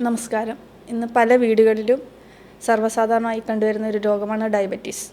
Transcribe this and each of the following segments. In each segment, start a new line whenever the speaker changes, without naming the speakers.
നമസ്കാരം. ഇന്ന് പല വീടുകളിലും സർവസാധാരണമായി കണ്ടുവരുന്ന ഒരു രോഗമാണ് ഡയബറ്റീസ്.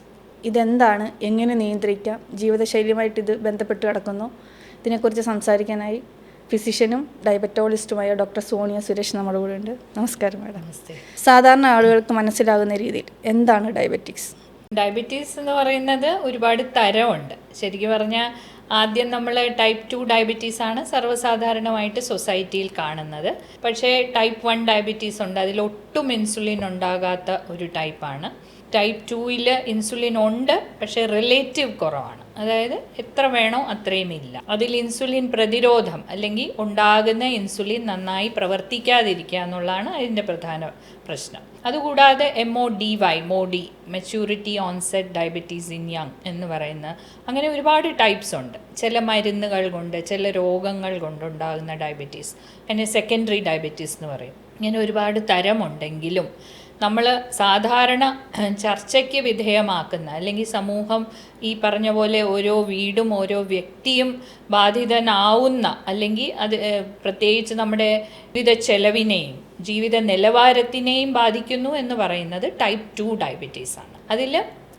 ഇതെന്താണ്? എങ്ങനെ നിയന്ത്രിക്കാം? ജീവിതശൈലിയുമായിട്ട് ഇത് ബന്ധപ്പെട്ട് കിടക്കുന്നു. ഇതിനെക്കുറിച്ച് സംസാരിക്കാനായി ഫിസിഷ്യനും ഡയബറ്റോളജിസ്റ്റുമായ ഡോക്ടർ സോണിയ സുരേഷ് നമ്മുടെ കൂടെ ഉണ്ട്. നമസ്കാരം മാഡം.
നമസ്തേ.
സാധാരണ ആളുകൾക്ക് മനസ്സിലാകുന്ന രീതിയിൽ എന്താണ് ഡയബറ്റീസ്?
ഡയബറ്റീസ് എന്ന് പറയുന്നത് ഒരുപാട് തരമുണ്ട്. ശരിക്കും പറഞ്ഞാൽ ആദ്യം നമ്മൾ ടൈപ്പ് ടു ഡയബറ്റീസ് ആണ് സർവസാധാരണമായിട്ട് സൊസൈറ്റിയിൽ കാണുന്നത്. പക്ഷേ ടൈപ്പ് വൺ ഡയബറ്റീസ് ഉണ്ട്. അതിൽ ഒട്ടും ഇൻസുലിൻ ഉണ്ടാകാത്ത ഒരു ടൈപ്പാണ് ടൈപ്പ് ടുവിൽ ഇൻസുലിൻ ഉണ്ട് പക്ഷേ റിലേറ്റീവ് കുറവാണ്. അതായത് എത്ര വേണോ അത്രയും ഇല്ല. അതിൽ ഇൻസുലിൻ പ്രതിരോധം അല്ലെങ്കിൽ ഉണ്ടാകുന്ന ഇൻസുലിൻ നന്നായി പ്രവർത്തിക്കാതിരിക്കുക എന്നുള്ളതാണ് അതിന്റെ പ്രധാന പ്രശ്നം. അതുകൂടാതെ M O D Y MODY maturity onset diabetes in young എന്ന് പറയുന്ന അങ്ങനെ ഒരുപാട് ടൈപ്സ് ഉണ്ട്. ചില മരുന്നുകൾ കൊണ്ട് ചില രോഗങ്ങൾ കൊണ്ടുണ്ടാകുന്ന ഡയബറ്റീസ് അതിനെ സെക്കൻഡറി ഡയബറ്റീസ് എന്ന് പറയും. ഇങ്ങനെ ഒരുപാട് തരമുണ്ടെങ്കിലും നമ്മൾ സാധാരണ ചർച്ചയ്ക്ക് വിധേയമാക്കുന്ന അല്ലെങ്കിൽ സമൂഹം ഈ പറഞ്ഞ പോലെ ഓരോ വീടും ഓരോ വ്യക്തിയും ബാധിതനാവുന്ന അല്ലെങ്കിൽ അത് പ്രത്യേകിച്ച് നമ്മുടെ വിവിധ ചെലവിനെയും ജീവിത നിലവാരത്തിനെയും ബാധിക്കുന്നു എന്ന് പറയുന്നത് ടൈപ്പ് ടു ആണ്. അതിൽ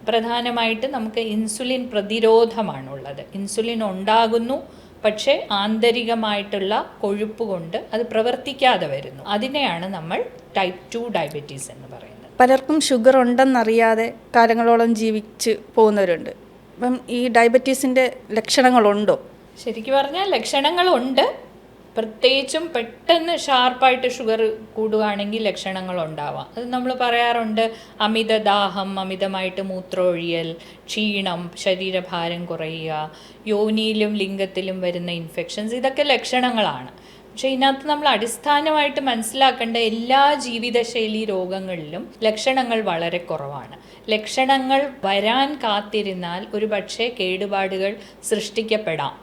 പ്രധാനമായിട്ട് നമുക്ക് ഇൻസുലിൻ പ്രതിരോധമാണുള്ളത്. ഇൻസുലിൻ ഉണ്ടാകുന്നു പക്ഷേ ആന്തരികമായിട്ടുള്ള കൊഴുപ്പ് കൊണ്ട് അത് പ്രവർത്തിക്കാതെ വരുന്നു. അതിനെയാണ് നമ്മൾ ടൈപ്പ് ടു ഡയബറ്റീസ് എന്ന് പറയുന്നത്.
പലർക്കും ഷുഗർ ഉണ്ടെന്നറിയാതെ കാലങ്ങളോളം ജീവിച്ച് പോകുന്നവരുണ്ട്. അപ്പം ഈ ഡയബറ്റീസിന്റെ ലക്ഷണങ്ങളുണ്ടോ?
ശരിക്കും പറഞ്ഞാൽ ലക്ഷണങ്ങളുണ്ട്. പ്രത്യേകിച്ചും പെട്ടെന്ന് ഷാർപ്പായിട്ട് ഷുഗർ കൂടുകയാണെങ്കിൽ ലക്ഷണങ്ങൾ ഉണ്ടാവാം അത് നമ്മൾ പറയാറുണ്ട് അമിത ദാഹം അമിതമായിട്ട് മൂത്രമൊഴിയൽ ക്ഷീണം ശരീരഭാരം കുറയുക യോനിയിലും ലിംഗത്തിലും വരുന്ന ഇൻഫെക്ഷൻസ് ഇതൊക്കെ ലക്ഷണങ്ങളാണ്. പക്ഷെ ഇതിനകത്ത് നമ്മൾ അടിസ്ഥാനമായിട്ട് മനസ്സിലാക്കേണ്ട എല്ലാ ജീവിതശൈലി രോഗങ്ങളിലും ലക്ഷണങ്ങൾ വളരെ കുറവാണ്. ലക്ഷണങ്ങൾ വരാൻ കാത്തിരുന്നാൽ ഒരു പക്ഷേ കേടുപാടുകൾ സൃഷ്ടിക്കപ്പെടാം.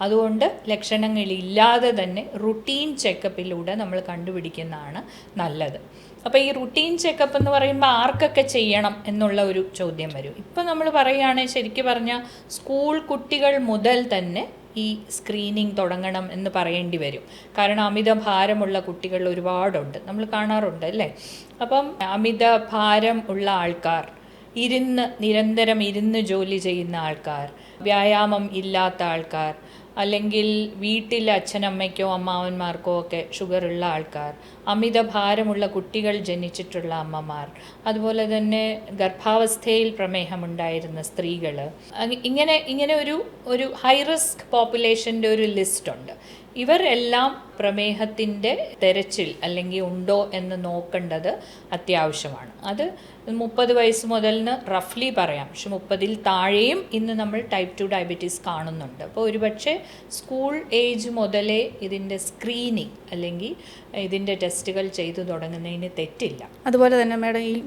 അതുകൊണ്ട് ലക്ഷണങ്ങളില്ലാതെ തന്നെ റുട്ടീൻ ചെക്കപ്പിലൂടെ നമ്മൾ കണ്ടുപിടിക്കുന്നതാണ് നല്ലത്. അപ്പോൾ ഈ റുട്ടീൻ ചെക്കപ്പ് എന്ന് പറയുമ്പോൾ ആർക്കൊക്കെ ചെയ്യണം എന്നുള്ള ഒരു ചോദ്യം വരും. ഇപ്പോൾ നമ്മൾ പറയുകയാണെങ്കിൽ ശരിക്കും പറഞ്ഞാൽ സ്കൂൾ കുട്ടികൾ മുതൽ തന്നെ ഈ സ്ക്രീനിങ് തുടങ്ങണം എന്ന് പറയേണ്ടി വരും. കാരണം അമിത ഭാരമുള്ള കുട്ടികൾ ഒരുപാടുണ്ട്. നമ്മൾ കാണാറുണ്ട് അല്ലേ? അപ്പം അമിത ഭാരം ഉള്ള ആൾക്കാർ ഇരുന്ന് നിരന്തരം ഇരുന്ന് ജോലി ചെയ്യുന്ന ആൾക്കാർ വ്യായാമം ഇല്ലാത്ത ആൾക്കാർ അല്ലെങ്കിൽ വീട്ടിൽ അച്ഛനമ്മയ്ക്കോ അമ്മാവന്മാർക്കോ ഒക്കെ ഷുഗർ ഉള്ള ആൾക്കാർ അമിത ഭാരമുള്ള കുട്ടികൾ ജനിച്ചിട്ടുള്ള അമ്മമാർ അതുപോലെ തന്നെ ഗർഭാവസ്ഥയിൽ പ്രമേഹമുണ്ടായിരുന്ന സ്ത്രീകൾ ഇങ്ങനെ ഇങ്ങനെ ഒരു ഒരു ഹൈ റിസ്ക് പോപ്പുലേഷന്റെ ഒരു ലിസ്റ്റ് ഉണ്ട് ഇവരെല്ലാം പ്രമേഹത്തിന്റെ തെരച്ചിൽ അല്ലെങ്കിൽ ഉണ്ടോ എന്ന് നോക്കേണ്ടത് അത്യാവശ്യമാണ്. അത് മുപ്പത് വയസ്സ് മുതലിന് റഫ്ലി പറയാം. പക്ഷെ മുപ്പതിൽ താഴെയും ഇന്ന് നമ്മൾ ടൈപ്പ് ടു ഡയബറ്റീസ് കാണുന്നുണ്ട്. അപ്പോൾ ഒരുപക്ഷെ സ്കൂൾ ഏജ് മുതലേ ഇതിന്റെ സ്ക്രീനിങ് അല്ലെങ്കിൽ ഇതിന്റെ ടെസ്റ്റുകൾ ചെയ്തു തുടങ്ങുന്നതിന് തെറ്റില്ല.
അതുപോലെ തന്നെ മാഡം ഈ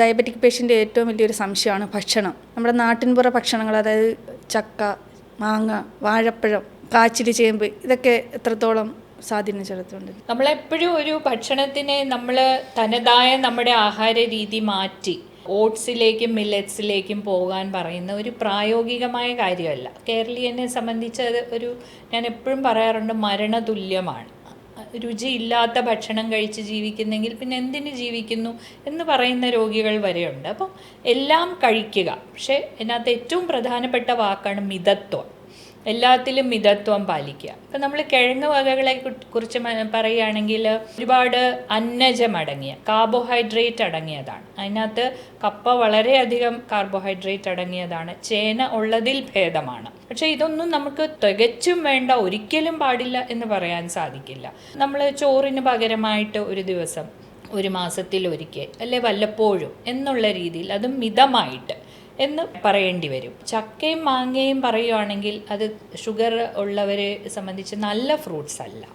ഡയബറ്റിക് പേഷ്യന്റെ ഏറ്റവും വലിയൊരു സംശയമാണ് ഭക്ഷണം. നമ്മുടെ നാട്ടിൻപുറ ഭക്ഷണങ്ങൾ അതായത് ചക്ക മാങ്ങ വാഴപ്പഴം കാച്ചിൽ ചേമ്പ് ഇതൊക്കെ എത്രത്തോളം സ്വാധീനം ചെലുത്തുന്നുണ്ട്?
നമ്മളെപ്പോഴും ഒരു ഭക്ഷണത്തിനെ നമ്മൾ തനതായ നമ്മുടെ ആഹാര രീതി മാറ്റി ഓട്സിലേക്കും മില്ലറ്റ്സിലേക്കും പോകാൻ പറയുന്ന ഒരു പ്രായോഗികമായ കാര്യമല്ല. കേരളീയനെ സംബന്ധിച്ച് അത് ഒരു ഞാൻ എപ്പോഴും പറയാറുണ്ട് മരണതുല്യമാണ്. രുചിയില്ലാത്ത ഭക്ഷണം കഴിച്ച് ജീവിക്കുന്നെങ്കിൽ പിന്നെ എന്തിന് ജീവിക്കുന്നു എന്ന് പറയുന്ന രോഗികൾ വരെയുണ്ട്. അപ്പം എല്ലാം കഴിക്കുക. പക്ഷേ ഇതിനകത്ത് ഏറ്റവും പ്രധാനപ്പെട്ട വാക്കാണ് മിതത്വം. എല്ലാത്തിലും മിതത്വം പാലിക്കുക. ഇപ്പം നമ്മൾ കിഴങ്ങ് വകകളെ കുറിച്ച് പറയുകയാണെങ്കിൽ ഒരുപാട് അന്നജം അടങ്ങിയ കാർബോഹൈഡ്രേറ്റ് അടങ്ങിയതാണ്. അതിനകത്ത് കപ്പ വളരെയധികം കാർബോഹൈഡ്രേറ്റ് അടങ്ങിയതാണ്. ചേന ഉള്ളതിൽ ഭേദമാണ്. പക്ഷേ ഇതൊന്നും നമുക്ക് തികച്ചും വേണ്ട ഒരിക്കലും പാടില്ല എന്ന് പറയാൻ സാധിക്കില്ല. നമ്മൾ ചോറിന് പകരമായിട്ട് ഒരു ദിവസം ഒരു മാസത്തിൽ ഒരിക്കൽ അല്ലെ വല്ലപ്പോഴും എന്നുള്ള രീതിയിൽ അതും മിതമായിട്ട് എന്ന് പറയേണ്ടി വരും. ചക്കയും മാങ്ങയും പറയുവാണെങ്കിൽ അത് ഷുഗർ ഉള്ളവരെ സംബന്ധിച്ച് നല്ല ഫ്രൂട്ട്സ് അല്ല.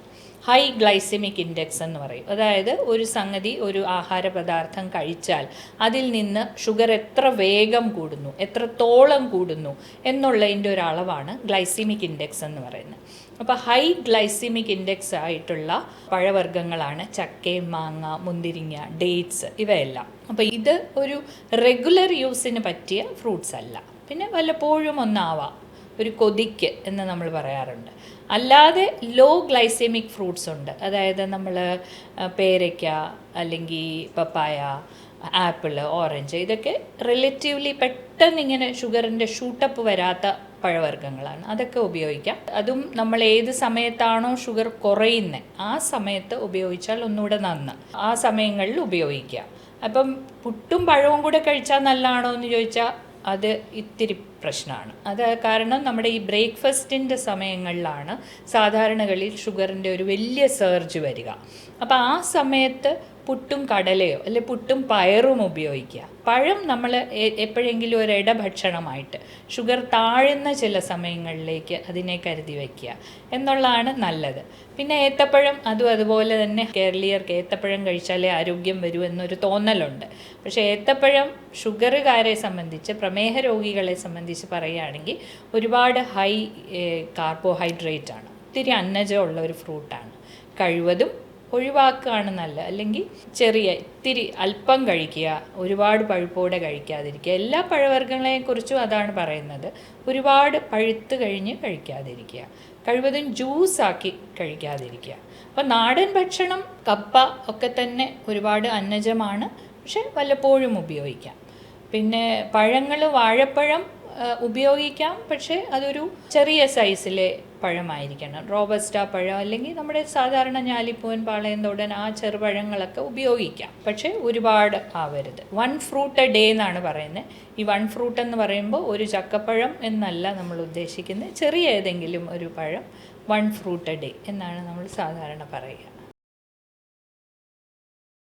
ഹൈ ഗ്ലൈസമിക് ഇൻഡെക്സ് എന്ന് പറയും. അതായത് ഒരു സംഗതി ഒരു ആഹാര പദാർത്ഥം കഴിച്ചാൽ അതിൽ നിന്ന് ഷുഗർ എത്ര വേഗം കൂടുന്നു എത്രത്തോളം കൂടുന്നു എന്നുള്ളതിന്റെ ഒരു അളവാണ് ഗ്ലൈസിമിക് ഇൻഡെക്സ് എന്ന് പറയുന്നത്. അപ്പോൾ ഹൈ ഗ്ലൈസിമിക് ഇൻഡെക്സ് ആയിട്ടുള്ള പഴവർഗങ്ങളാണ് ചക്കയും മാങ്ങ മുന്തിരിങ്ങ ഡേറ്റ്സ് ഇവയെല്ലാം. അപ്പോൾ ഇത് ഒരു റെഗുലർ യൂസിന് പറ്റിയ ഫ്രൂട്ട്സ് അല്ല. പിന്നെ വല്ലപ്പോഴും ഒന്നാവാം. ഒരു കൊതിക്ക് എന്ന് നമ്മൾ പറയാറുണ്ട്. അല്ലാതെ ലോ ഗ്ലൈസെമിക് ഫ്രൂട്ട്സ് ഉണ്ട്. അതായത് നമ്മൾ പേരയ്ക്ക അല്ലെങ്കിൽ പപ്പായ ആപ്പിൾ ഓറഞ്ച് ഇതൊക്കെ റിലേറ്റീവ്ലി പെട്ടെന്ന് ഇങ്ങനെ ഷുഗറിന്റെ ഷൂട്ടപ്പ് വരാത്ത പഴവർഗങ്ങളാണ്. അതൊക്കെ ഉപയോഗിക്കാം. അതും നമ്മൾ ഏത് സമയത്താണോ ഷുഗർ കുറയുന്നത് ആ സമയത്ത് ഉപയോഗിച്ചാൽ ഒന്നുകൂടെ നന്ന്. ആ സമയങ്ങളിൽ ഉപയോഗിക്കുക അപ്പം പുട്ടും പഴവും കൂടെ കഴിച്ചാൽ നല്ലതാണോ എന്ന് ചോദിച്ചാൽ അത് ഇത്തിരി പ്രശ്നമാണ്. അത് കാരണം നമ്മുടെ ഈ ബ്രേക്ക്ഫാസ്റ്റിന്റെ സമയങ്ങളിലാണ് സാധാരണകളിൽ ഷുഗറിന്റെ ഒരു വലിയ സർജ് വരിക. അപ്പോൾ ആ സമയത്ത് പുട്ടും കടലയോ അല്ലെ പുട്ടും പയറും ഉപയോഗിക്കുക. പഴം നമ്മൾ എപ്പോഴെങ്കിലും ഒരു ഇടഭക്ഷണമായിട്ട് ഷുഗർ താഴുന്ന ചില സമയങ്ങളിലേക്ക് അതിനെ കരുതി വയ്ക്കുക എന്നുള്ളതാണ് നല്ലത്. പിന്നെ ഏത്തപ്പഴം അതും അതുപോലെ തന്നെ കേരളീയർക്ക് ഏത്തപ്പഴം കഴിച്ചാലേ ആരോഗ്യം വരൂ എന്നൊരു തോന്നലുണ്ട്. പക്ഷേ ഏത്തപ്പഴം ഷുഗറുകാരെ സംബന്ധിച്ച് പ്രമേഹ രോഗികളെ സംബന്ധിച്ച് പറയുകയാണെങ്കിൽ ഒരുപാട് ഹൈ കാർബോഹൈഡ്രേറ്റ് ആണ് ഒത്തിരി അന്നജമുള്ള ഒരു ഫ്രൂട്ടാണ്. കഴിവതും ഒഴിവാക്കുകയാണ് നല്ലത്. അല്ലെങ്കിൽ ചെറിയ ഇത്തിരി അല്പം കഴിക്കുക ഒരുപാട് പഴുപ്പോടെ കഴിക്കാതിരിക്കുക. എല്ലാ പഴവർഗങ്ങളെയും കുറിച്ചും അതാണ് പറയുന്നത്. ഒരുപാട് പഴുത്ത് കഴിഞ്ഞ് കഴിക്കാതിരിക്കുക. കഴിവതും ജ്യൂസാക്കി കഴിക്കാതിരിക്കുക. അപ്പോൾ നാടൻ ഭക്ഷണം കപ്പ ഒക്കെ തന്നെ ഒരുപാട് അന്നജമാണ്. പക്ഷെ വല്ലപ്പോഴും ഉപയോഗിക്കാം. പിന്നെ പഴങ്ങൾ വാഴപ്പഴം ഉപയോഗിക്കാം. പക്ഷേ അതൊരു ചെറിയ സൈസിലെ പഴമായിരിക്കണം. റോബസ്റ്റ പഴം അല്ലെങ്കിൽ നമ്മുടെ സാധാരണ ഞാലിപ്പൂവൻ പാളയന്തോടൻ ആ ചെറുപഴങ്ങളൊക്കെ ഉപയോഗിക്കാം. പക്ഷേ ഒരുപാട് ആവരുത്. വൺ ഫ്രൂട്ട് എ ഡേ എന്നാണ് പറയുന്നത്. ഈ വൺ ഫ്രൂട്ട് എന്ന് പറയുമ്പോൾ ഒരു ചക്കപ്പഴം എന്നല്ല നമ്മൾ ഉദ്ദേശിക്കുന്നത്. ചെറിയ ഏതെങ്കിലും ഒരു പഴം വൺ ഫ്രൂട്ട് എ ഡേ എന്നാണ് നമ്മൾ സാധാരണ പറയുക.